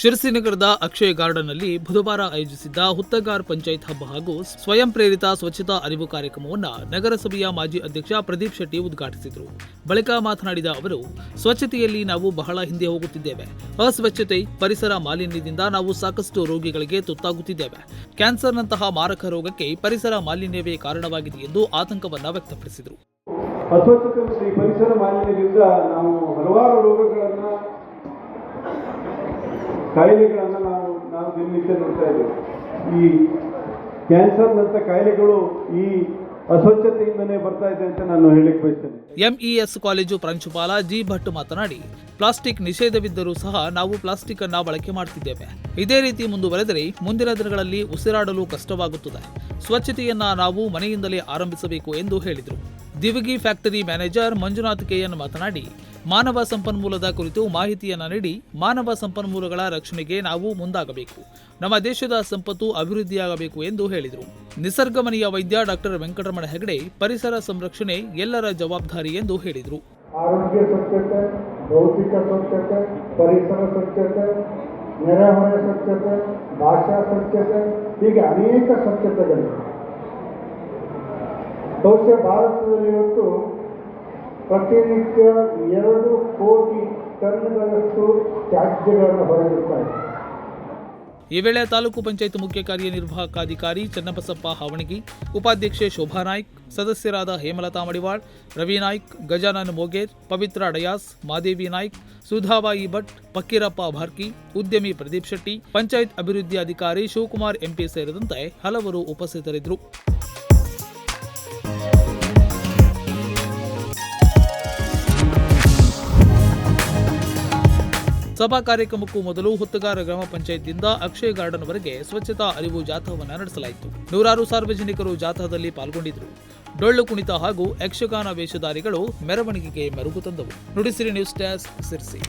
ಶಿರಸಿ ನಗರದ ಅಕ್ಷಯ ಗಾರ್ಡನ್ನಲ್ಲಿ ಬುಧವಾರ ಆಯೋಜಿಸಿದ್ದ ಹುತ್ತಗಾರ್ ಪಂಚಾಯತ್ ಹಬ್ಬ ಹಾಗೂ ಸ್ವಯಂ ಪ್ರೇರಿತ ಸ್ವಚ್ಛತಾ ಅರಿವು ಕಾರ್ಯಕ್ರಮವನ್ನು ನಗರಸಭೆಯ ಮಾಜಿ ಅಧ್ಯಕ್ಷ ಪ್ರದೀಪ್ ಶೆಟ್ಟಿ ಉದ್ಘಾಟಿಸಿದರು. ಬಳಿಕ ಮಾತನಾಡಿದ ಅವರು, ಸ್ವಚ್ಛತೆಯಲ್ಲಿ ನಾವು ಬಹಳ ಹಿಂದೆ ಹೋಗುತ್ತಿದ್ದೇವೆ. ಅಸ್ವಚ್ಛತೆ, ಪರಿಸರ ಮಾಲಿನ್ಯದಿಂದ ನಾವು ಸಾಕಷ್ಟು ರೋಗಿಗಳಿಗೆ ತುತ್ತಾಗುತ್ತಿದ್ದೇವೆ. ಕ್ಯಾನ್ಸರ್ನಂತಹ ಮಾರಕ ರೋಗಕ್ಕೆ ಪರಿಸರ ಮಾಲಿನ್ಯವೇ ಕಾರಣವಾಗಿದೆ ಎಂದು ಆತಂಕವನ್ನ ವ್ಯಕ್ತಪಡಿಸಿದರು. ಕಾಯಿಲೆಗಳನ್ನು ನಾವು ನಾವು ದಿನನಿತ್ಯ ನೋಡ್ತಾ ಇದ್ದೇವೆ. ಈ ಕ್ಯಾನ್ಸರ್ನಂಥ ಕಾಯಿಲೆಗಳು ಈ ಅಸ್ವಚ್ಛತೆಯಿಂದನೇ ಬರ್ತಾ ಇದೆ ಅಂತ ನಾನು ಹೇಳಲಿಕ್ಕೆ ಬಯಸ್ತೇನೆ. ಎಂಇಎಸ್ ಕಾಲೇಜು ಪ್ರಾಂಶುಪಾಲ ಜಿ ಭಟ್ ಮಾತನಾಡಿ, ಪ್ಲಾಸ್ಟಿಕ್ ನಿಷೇಧವಿದ್ದರೂ ಸಹ ನಾವು ಪ್ಲಾಸ್ಟಿಕ್ ಅನ್ನ ಬಳಕೆ ಮಾಡ್ತಿದ್ದೇವೆ. ಇದೇ ರೀತಿ ಮುಂದುವರೆದರೆ ಮುಂದಿನ ದಿನಗಳಲ್ಲಿ ಉಸಿರಾಡಲು ಕಷ್ಟವಾಗುತ್ತದೆ. ಸ್ವಚ್ಛತೆಯನ್ನ ನಾವು ಮನೆಯಿಂದಲೇ ಆರಂಭಿಸಬೇಕು ಎಂದು ಹೇಳಿದರು. Divagi factory manager Manjunath KN ಮಾತನಾಡಿ, ಮಾನವ ಸಂಪನ್ಮೂಲದ ಕುರಿತು ಮಾಹಿತಿಯನ್ನು ನೀಡಿ, ಮಾನವ ಸಂಪನ್ಮೂಲಗಳ ರಕ್ಷಣೆಗೆ ನಾವು ಮುಂದಾಗಬೇಕು. ನಮ್ಮ ದೇಶದ ಸಂಪತ್ತು ಅಭಿವೃದ್ಧಿಯಾಗಬೇಕು ಎಂದು ಹೇಳಿದರು. ನಿಸರ್ಗಮನಿಯ ವೈದ್ಯ ಡಾಕ್ಟರ್ ವೆಂಕಟರಮಣ ಹೆಗಡೆ ಪರಿಸರ ಸಂರಕ್ಷಣೆ ಎಲ್ಲರ ಜವಾಬ್ದಾರಿ ಎಂದು ಹೇಳಿದರು. ಆರೋಗ್ಯ ಸ್ವಚ್ಛತೆ ಭೌತಿಕ ಸ್ವಚ್ಛತೆ ಪರಿಸರ ಸ್ವಚ್ಛತೆ ನೆರೆಹೊರೆ ಸ್ವಚ್ಛತೆ ಭಾಷಾ ಸ್ವಚ್ಛತೆ ಹೀಗೆ ಅನೇಕ ಸ್ವಚ್ಛತೆಗಳಿವೆ ಬಹುಶಃ ಭಾರತದಲ್ಲಿ ಇವತ್ತು ಪ್ರತಿನಿತ್ಯ ಎರಡು ಕೋಟಿ ಟನ್ಗಳಷ್ಟು ತ್ಯಾಜ್ಯಗಳನ್ನು ಹೊರಬಿಡ್ತಾ ಇದೆ ಈ ವೇಳೆ ತಾಲೂಕು ಪಂಚಾಯತ್ ಮುಖ್ಯ ಕಾರ್ಯನಿರ್ವಾಹಕಾಧಿಕಾರಿ ಚನ್ನಬಸಪ್ಪ ಹಾವಣಗಿ, ಉಪಾಧ್ಯಕ್ಷೆ ಶೋಭಾ ನಾಯ್ಕ್, ಸದಸ್ಯರಾದ ಹೇಮಲತಾ ಮಡಿವಾಳ್, ರವಿ ನಾಯ್ಕ್, ಗಜಾನನ್ ಮೋಗೇರ್, ಪವಿತ್ರ ಡಯಾಸ್ ಮಾದೇವಿ ನಾಯ್ಕ್, ಸುಧಾಬಾಯಿ ಭಟ್ ಫಕ್ಕೀರಪ್ಪ ಭಾರ್ಕಿ, ಉದ್ಯಮಿ ಪ್ರದೀಪ್ ಶೆಟ್ಟಿ, ಪಂಚಾಯತ್ ಅಭಿವೃದ್ಧಿ ಅಧಿಕಾರಿ ಶಿವಕುಮಾರ್ ಎಂಪಿ ಸೇರಿದಂತೆ ಹಲವರು ಉಪಸ್ಥಿತರಿದ್ದರು. ಸಭಾ ಕಾರ್ಯಕ್ರಮಕ್ಕೂ ಮೊದಲು ಹುತ್ತಗಾರ ಗ್ರಾಮ ಪಂಚಾಯತ್ನಿಂದ ಅಕ್ಷಯ್ ಗಾರ್ಡನ್ ವರೆಗೆ ಸ್ವಚ್ಛತಾ ಅರಿವು ಜಾಥಾವನ್ನು ನಡೆಸಲಾಯಿತು. ನೂರಾರು ಸಾರ್ವಜನಿಕರು ಜಾಥಾದಲ್ಲಿ ಪಾಲ್ಗೊಂಡಿದ್ದರು. ಡೊಳ್ಳು ಕುಣಿತ ಹಾಗೂ ಯಕ್ಷಗಾನ ವೇಷಧಾರಿಗಳು ಮೆರವಣಿಗೆಗೆ ಮೆರುಗು ತಂದವು. Nudisiri news desk Sirsi.